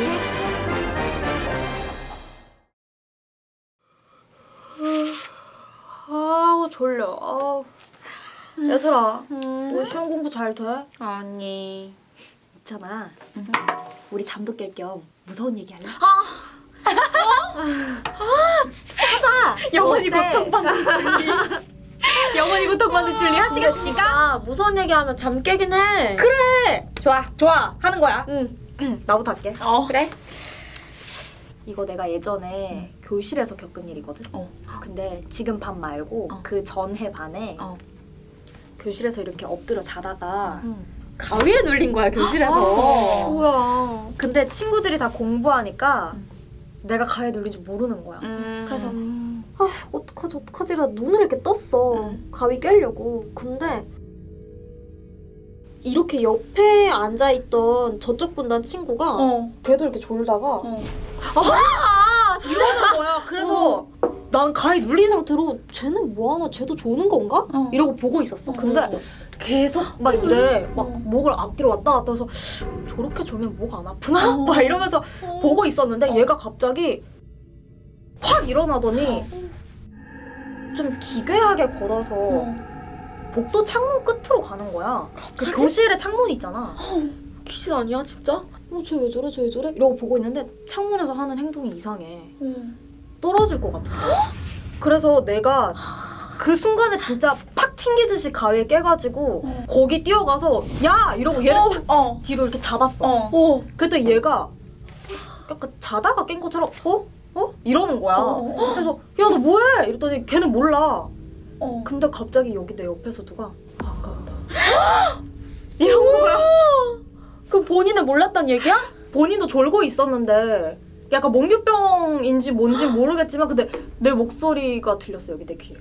이야기 아우 졸려. 아우. 얘들아, 음. 너 시험 공부 잘 돼? 아니 있잖아. 우리 잠도 깰 겸 무서운 얘기 할래? 영원히 어때? 고통받는 줄리 영원히 고통받는 줄리 하시겠습니까? 진짜 무서운 얘기하면 잠 깨긴 해. 그래 좋아. 좋아 하는 거야 응. 나부터 할게. 어 그래? 이거 내가 예전에 교실에서 겪은 일이거든. 어. 근데 지금 반 말고 어. 그 전해 반에 어. 교실에서 이렇게 엎드려 자다가 가위에 눌린 거야 교실에서 아, 뭐야 근데 친구들이 다 공부하니까 내가 가위에 눌린 줄 모르는 거야. 음. 그래서 아 어떡하지 어떡하지 나 눈을 이렇게 떴어 음. 가위 깨려고 근데 이렇게 옆에 앉아있던 저쪽 분단 친구가 어. 걔도 이렇게 졸다가 어. 아 이러는 거야 그래서 난 가위 눌린 상태로 쟤는 뭐하나 쟤도 조는 건가? 어. 이러고 보고 있었어 근데 계속 막 이래 막 어. 목을 앞뒤로 왔다 갔다 해서 저렇게 졸면 목 안 아프나? 어. 막 이러면서 보고 있었는데 어. 얘가 갑자기 확 일어나더니 좀 기괴하게 걸어서 복도 창문 끝으로 가는 거야. 그 갑자기? 교실에 창문이 있잖아. 귀신 아니야 진짜? 어, 쟤왜 저래, 쟤 왜 저래? 이러고 보고 있는데 창문에서 하는 행동이 이상해. 응. 떨어질 것 같아. 그래서 내가 그 순간에 진짜 팍 튕기듯이 가위에 깨가지고 어. 거기 뛰어가서 야! 이러고 얘를 탁 어. 뒤로 이렇게 잡았어. 어. 어. 그때 얘가 약간 자다가 깬 것처럼 어? 어? 이러는 거야. 어, 어. 그래서 야 너 뭐해? 이랬더니 걔는 몰라. 어. 근데 갑자기 여기 내 옆에서 누가 아, 아까웠다. 이런 거야. 그럼 본인은 몰랐단 얘기야? 본인도 졸고 있었는데 약간 몽유병인지 뭔지 모르겠지만 근데 내 목소리가 들렸어 여기 내 귀에.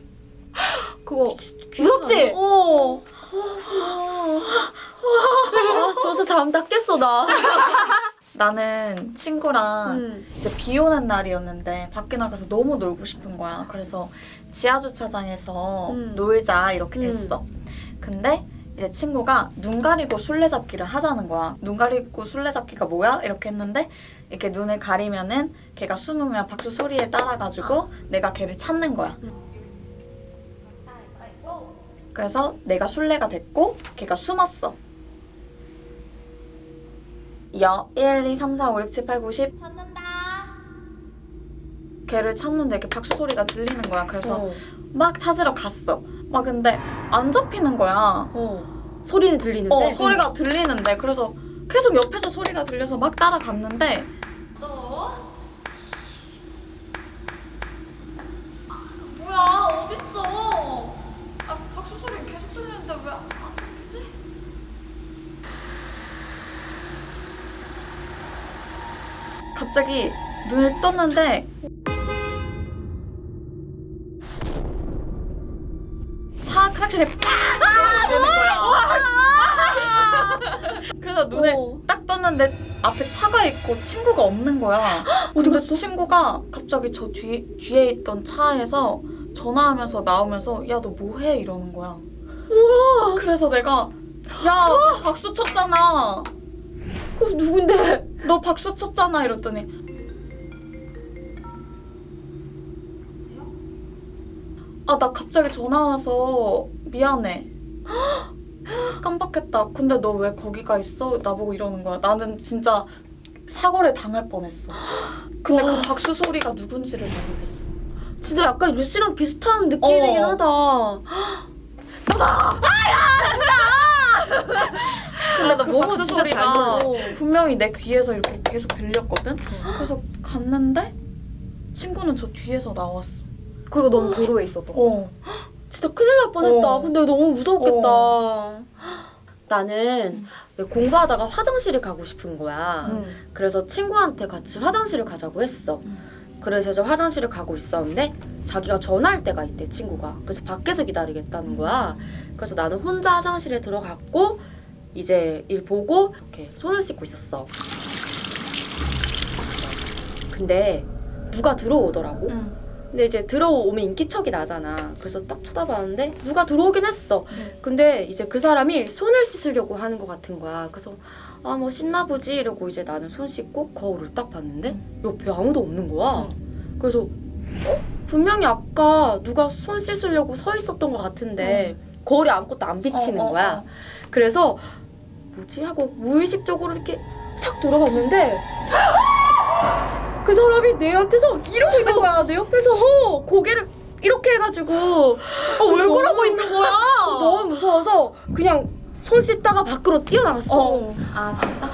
그거 무섭지? 어. 아, 저서 잠 다 깼어 나. 나는 친구랑 음. 이제 비 오는 날이었는데 밖에 나가서 너무 놀고 싶은 거야. 그래서 지하 주차장에서 음. 놀자 이렇게 음. 됐어. 근데 이제 친구가 눈 가리고 술래잡기를 하자는 거야. 눈 가리고 술래잡기가 뭐야? 이렇게 했는데 이렇게 눈을 가리면은 걔가 숨으면 박수 소리에 따라가지고 내가 걔를 찾는 거야. 그래서 내가 술래가 됐고 걔가 숨었어. 여 1, 2, 3, 4, 5, 6, 7, 8, 9, 10 찾는다. 걔를 찾는데 이렇게 박수 소리가 들리는 거야. 그래서 어. 막 찾으러 갔어. 막 근데 안 잡히는 거야. 어. 소리는 들리는데. 어, 소리가 들리는데 그래서 계속 옆에서 소리가 들려서 막 따라갔는데 너 뭐야 어딨어? 아 박수 소리 계속 들리는데 왜 안 들리지? 갑자기 눈을 떴는데 차 크락실에 팍 되는 거야. 그래서 눈을 어. 딱 떴는데 앞에 차가 있고 친구가 없는 거야. 근데 갔어? 친구가 갑자기 저 뒤, 뒤에 있던 차에서 전화하면서 나오면서 야 너 뭐해 이러는 거야. 그래서 내가 야너 박수 쳤잖아. 그럼 누군데? 너 박수 쳤잖아 이랬더니 아 나 갑자기 전화 와서 미안해. 깜빡했다. 근데 너 왜 거기가 있어? 나보고 이러는 거야. 나는 진짜 사고를 당할 뻔했어. 근데 그 박수 소리가 누군지를 모르겠어. 진짜 약간 루시랑 비슷한 느낌이긴 어. 하다. 근데 나그 너무 박수 진짜 소리 잘. 들려. 분명히 내 귀에서 이렇게 계속 들렸거든. 그래서 갔는데 친구는 저 뒤에서 나왔어. 그리고 넌 도로에 있었던 거지. 어. 진짜 큰일 날 뻔했다. 어. 근데 너무 무서웠겠다. 나는 왜 공부하다가 화장실을 가고 싶은 거야. 응. 그래서 친구한테 같이 화장실을 가자고 했어. 음. 그래서 저 화장실을 가고 있었는데 자기가 전화할 때가 있대 친구가. 그래서 밖에서 기다리겠다는 거야. 그래서 나는 혼자 화장실에 들어갔고 이제 일 보고 이렇게 손을 씻고 있었어. 근데 누가 들어오더라고. 응. 근데 이제 들어오면 인기척이 나잖아. 그래서 딱 쳐다봤는데 누가 들어오긴 했어. 근데 이제 그 사람이 손을 씻으려고 하는 것 같은 거야. 그래서 아 뭐 씻나 보지 이러고 이제 나는 손 씻고 거울을 딱 봤는데 옆에 아무도 없는 거야. 그래서 어? 분명히 아까 누가 손 씻으려고 서 있었던 것 같은데 거울에 아무것도 안 비치는 어, 어, 거야. 어. 그래서 뭐지 하고 무의식적으로 이렇게 싹 돌아봤는데 그 사람이 내한테서 이러고 있는 거야 내 옆에서 어, 고개를 이렇게 해가지고 어, 왜 그러고 있는 거야? 너무 무서워서 그냥 손 씻다가 밖으로 뛰어나갔어 어. 아 진짜?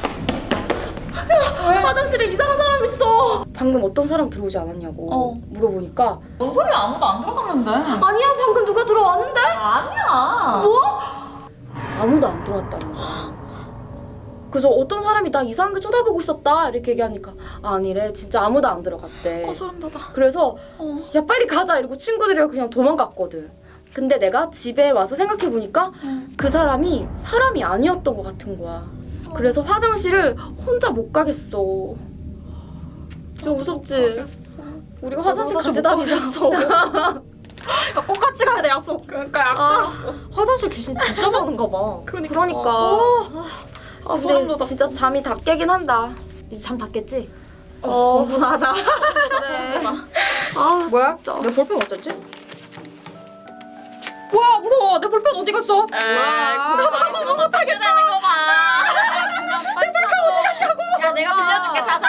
화장실에 이상한 사람 있어 방금 어떤 사람 들어오지 않았냐고 어. 물어보니까 뭔 소리야 아무도 안 들어갔는데. 아니야 방금 누가 들어왔는데? 아니야. 아무도 안 들어왔다는 거야 그래서 어떤 사람이 나 이상하게 쳐다보고 있었다 이렇게 얘기하니까 아니래 진짜 아무도 안 들어갔대 어 소름 돋아. 그래서 어. 야 빨리 가자 이러고 친구들이랑 그냥 도망갔거든. 근데 내가 집에 와서 생각해 보니까 응. 그 사람이 사람이 아니었던 것 같은 거야. 그래서 화장실을 혼자 못 가겠어. 좀 무섭지. 우리가 화장실 같이 못 다니셨어. 야, 꼭 같이 가야 돼 약속. 그러니까 약간. 아, 화장실 귀신 진짜 많은가 봐. 그러니까. 아소 름 근데 돋아. 진짜 잠이 다 깨긴 한다. 이제 잠다 깼지? 어, 공부하자. 그래. 아, 뭐야? 내 볼펜 어쨌지? 뭐야 무서워. 내 볼펜 어디 갔어? 뭐야? 못하게 되는 거 봐. 야 내가 빌려줄게 자자.